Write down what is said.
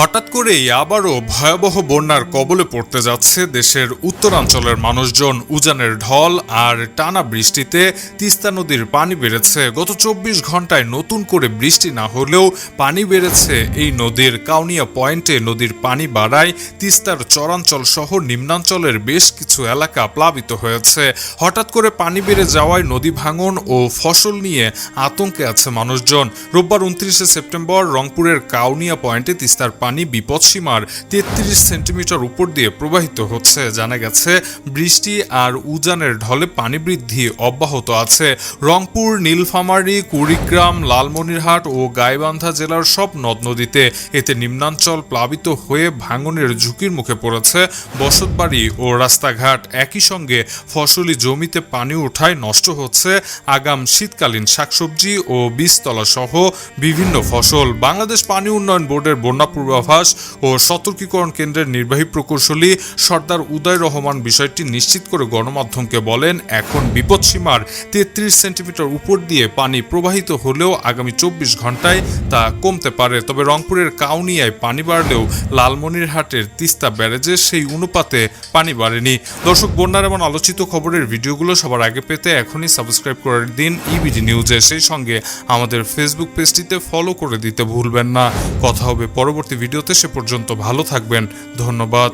হঠাৎ করেই আবারও ভয়াবহ বন্যার কবলে পড়তে যাচ্ছে দেশের উত্তরাঞ্চলের মানুষজন। উজানের ঢল আর টানা বৃষ্টিতে তিস্তা নদীর পানি বেড়েছে। গত চব্বিশ ঘন্টায় নতুন করে বৃষ্টি না হলেও পানি বেড়েছে এই নদীর। কাউনিয়া পয়েন্টে নদীর পানি বাড়ায় তিস্তার চরাঞ্চল সহ নিম্নাঞ্চলের বেশ কিছু এলাকা প্লাবিত হয়েছে। হঠাৎ করে পানি বেড়ে যাওয়ায় নদী ভাঙন ও ফসল নিয়ে আতঙ্কে আছে মানুষজন। রোববার উনত্রিশে সেপ্টেম্বর রংপুরের কাউনিয়া পয়েন্টে তিস্তার পানি বিপদসীমার তেত্রিশ সেন্টিমিটার উপর দিয়ে প্রবাহিত হচ্ছে। জানা গেছে, বৃষ্টি আর উজানের ঢলে পানি বৃদ্ধি অব্যাহত আছে। রংপুর, নীলফামারী, কুড়িগ্রাম, লালমনিরহাট ও গাইবান্ধা জেলার সব নদ নদীতে এতে নিম্নাঞ্চল প্লাবিত হয়ে ভাঙনের ঝুঁকির মুখে পড়েছে। বসতবাড়ি ও রাস্তাঘাট একই সঙ্গে ফসলি জমিতে পানি ওঠায় নষ্ট হচ্ছে। আগাম শীতকালীন শাকসবজি ও বীজতলা সহ বিভিন্ন ফসল। বাংলাদেশ পানি উন্নয়ন বোর্ডের বন্যা পূর্বাভাস ও সতর্কীকরণ কেন্দ্রের নির্বাহী প্রকৌশলী সর্দার উদয় রহমান বিষয়টি নিশ্চিত করে গণমাধ্যমকে বলেন, এখন বিপদসীমার তেত্রিশ সেন্টিমিটার উপর দিয়ে পানি প্রবাহিত হলেও আগামী চব্বিশ ঘন্টায় তা কমতে পারে। তবে রংপুরের কাউনিয়ায় পানি বাড়লেও লালমনিরহাটের তিস্তা ব্যারেজে সেই অনুপাতে পানি বাড়েনি। দর্শক, বন্যার এমন আলোচিত খবরের ভিডিওগুলো সবার আগে পেতে এখনই সাবস্ক্রাইব করে দিন ইবিডি নিউজে সেই সঙ্গে আমাদের ফেসবুক পেজটিতে ফলো করে দিতে ভুলবেন না। কথা হবে পরবর্তী ভিডিওতে সে পর্যন্ত ভালো থাকবেন। ধন্যবাদ।